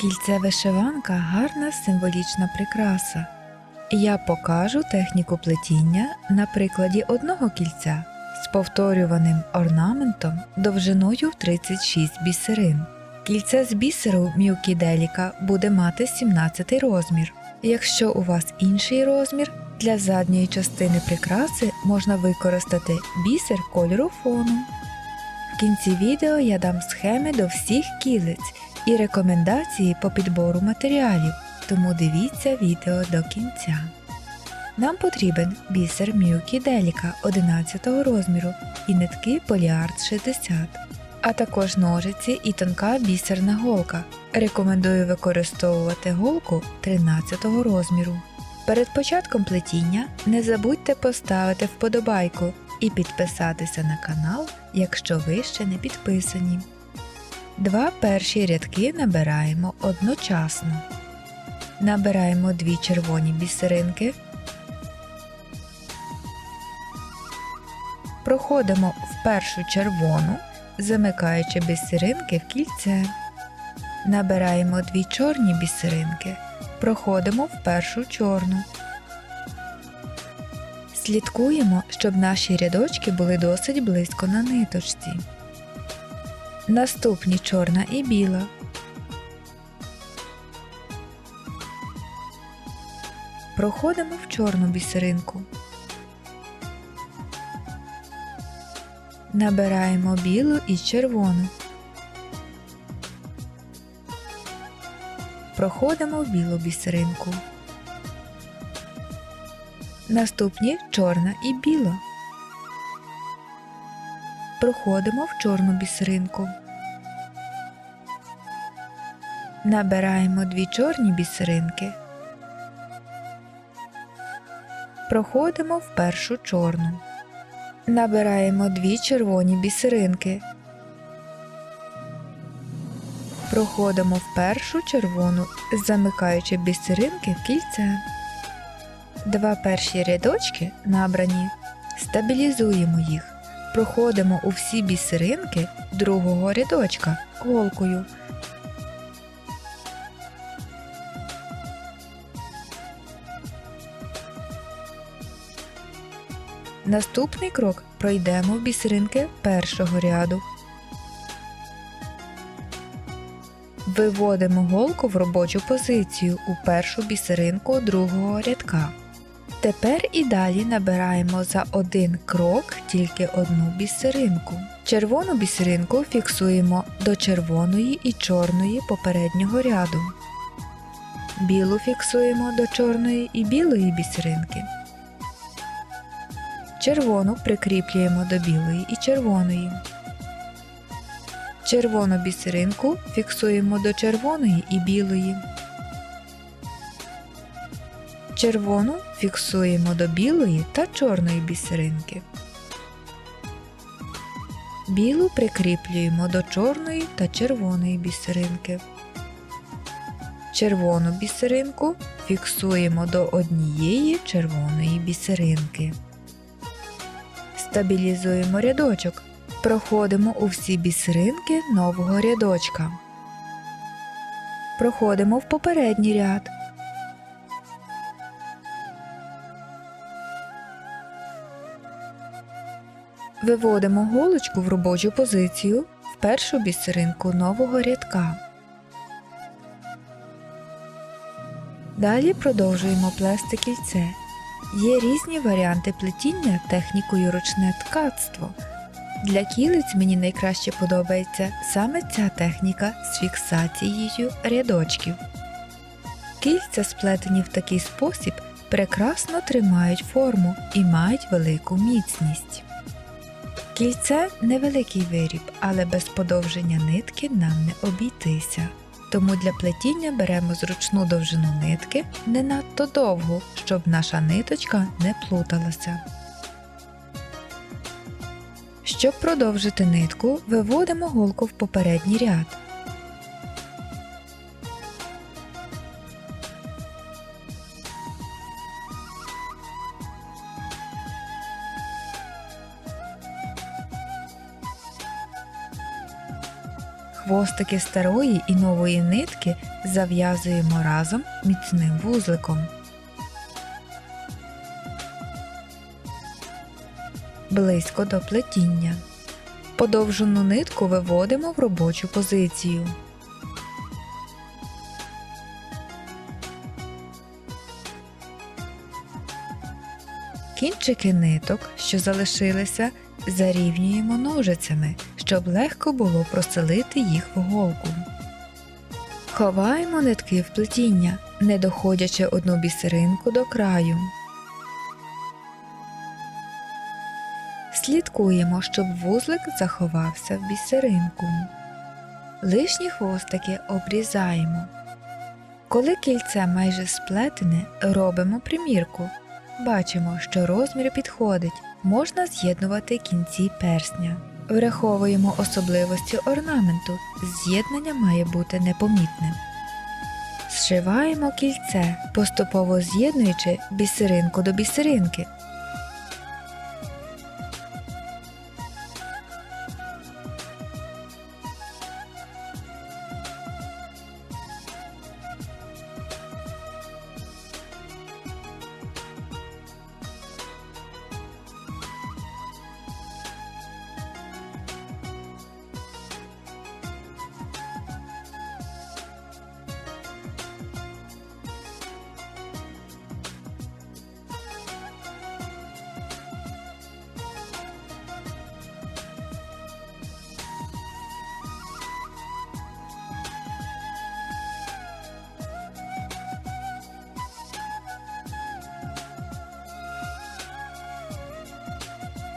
Кільце вишиванка гарна символічна прикраса. Я покажу техніку плетіння на прикладі одного кільця з повторюваним орнаментом довжиною в 36 бісерин. Кільце з бісеру мілкіделіка буде мати 17 розмір. Якщо у вас інший розмір, для задньої частини прикраси можна використати бісер кольору фону. В кінці відео я дам схеми до всіх кілиць і рекомендації по підбору матеріалів, тому дивіться відео до кінця. Нам потрібен бісер Мюкі Деліка 11 розміру і нитки Поліарт 60, а також ножиці і тонка бісерна голка. Рекомендую використовувати голку 13 розміру. Перед початком плетіння не забудьте поставити вподобайку і підписатися на канал, якщо ви ще не підписані. Два перші рядки набираємо одночасно. Набираємо дві червоні бісеринки. Проходимо в першу червону, замикаючи бісеринки в кільце. Набираємо дві чорні бісеринки. Проходимо в першу чорну. Слідкуємо, щоб наші рядочки були досить близько на ниточці. Наступні чорна і біла. Проходимо в чорну бісеринку. Набираємо білу і червону. Проходимо в білу бісеринку. Наступні чорна і біла. Проходимо в чорну бісеринку. Набираємо дві чорні бісеринки. Проходимо в першу чорну. Набираємо дві червоні бісеринки. Проходимо в першу червону, замикаючи бісеринки в кільце. Два перші рядочки набрані. Стабілізуємо їх. Проходимо у всі бісеринки другого рядочка голкою. Наступний крок пройдемо в бісеринки першого ряду. Виводимо голку в робочу позицію у першу бісеринку другого рядка. Тепер і далі набираємо за один крок тільки одну бісеринку. Червону бісеринку фіксуємо до червоної і чорної попереднього ряду. Білу фіксуємо до чорної і білої бісеринки. Червону прикріплюємо до білої і червоної. Червону бісеринку фіксуємо до червоної і білої. Червону фіксуємо до білої та чорної бісеринки. Білу прикріплюємо до чорної та червоної бісеринки. Червону бісеринку фіксуємо до однієї червоної бісеринки. Стабілізуємо рядочок. Проходимо у всі бісеринки нового рядочка. Проходимо в попередній ряд. Виводимо голочку в робочу позицію в першу бісеринку нового рядка. Далі продовжуємо плести кільце. Є різні варіанти плетіння технікою ручне ткацтво. Для кілиць мені найкраще подобається саме ця техніка з фіксацією рядочків. Кільця, сплетені в такий спосіб, прекрасно тримають форму і мають велику міцність. Кільце невеликий виріб, але без подовження нитки нам не обійтися. Тому для плетіння беремо зручну довжину нитки не надто довгу, щоб наша ниточка не плуталася. Щоб продовжити нитку, виводимо голку в попередній ряд. Хвостики старої і нової нитки зав'язуємо разом міцним вузликом. Близько до плетіння. Подовжену нитку виводимо в робочу позицію. Кінчики ниток, що залишилися, зарівнюємо ножицями, щоб легко було проселити їх в голку. Ховаємо нитки в плетіння, не доходячи одну бісеринку до краю. Слідкуємо, щоб вузлик заховався в бісеринку. Лишні хвостики обрізаємо. Коли кільце майже сплетене, робимо примірку. Бачимо, що розмір підходить, можна з'єднувати кінці персня. Враховуємо особливості орнаменту, з'єднання має бути непомітним. Зшиваємо кільце, поступово з'єднуючи бісеринку до бісеринки.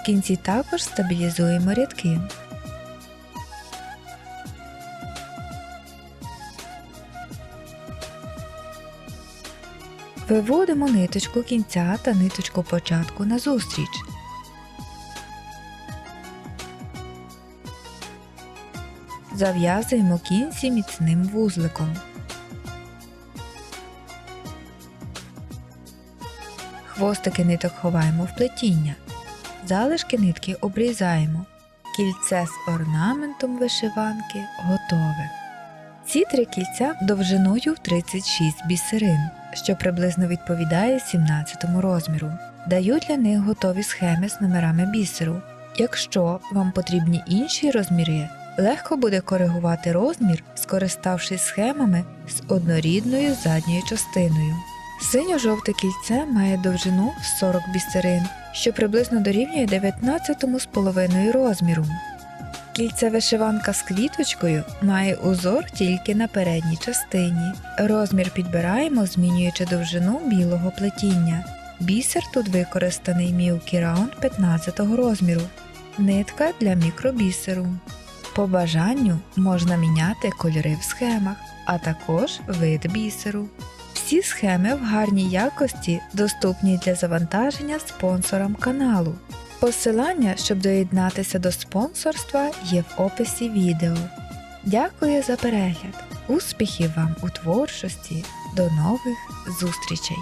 В кінці також стабілізуємо рядки. Виводимо ниточку кінця та ниточку початку назустріч. Зав'язуємо кінці міцним вузликом. Хвостики ниток ховаємо в плетіння. Залишки нитки обрізаємо. Кільце з орнаментом вишиванки готове. Ці три кільця довжиною в 36 бісерин, що приблизно відповідає 17 розміру. Даю для них готові схеми з номерами бісеру. Якщо вам потрібні інші розміри, легко буде коригувати розмір, скориставшись схемами з однорідною задньою частиною. Синьо-жовте кільце має довжину в 40 бісерин, що приблизно дорівнює 19,5 розміру. Кільце вишиванка з квіточкою має узор тільки на передній частині. Розмір підбираємо, змінюючи довжину білого плетіння. Бісер тут використаний мілкі раунд 15 розміру, нитка для мікробісеру. По бажанню можна міняти кольори в схемах, а також вид бісеру. Всі схеми в гарній якості доступні для завантаження спонсорам каналу. Посилання, щоб доєднатися до спонсорства, є в описі відео. Дякую за перегляд! Успіхів вам у творчості! До нових зустрічей!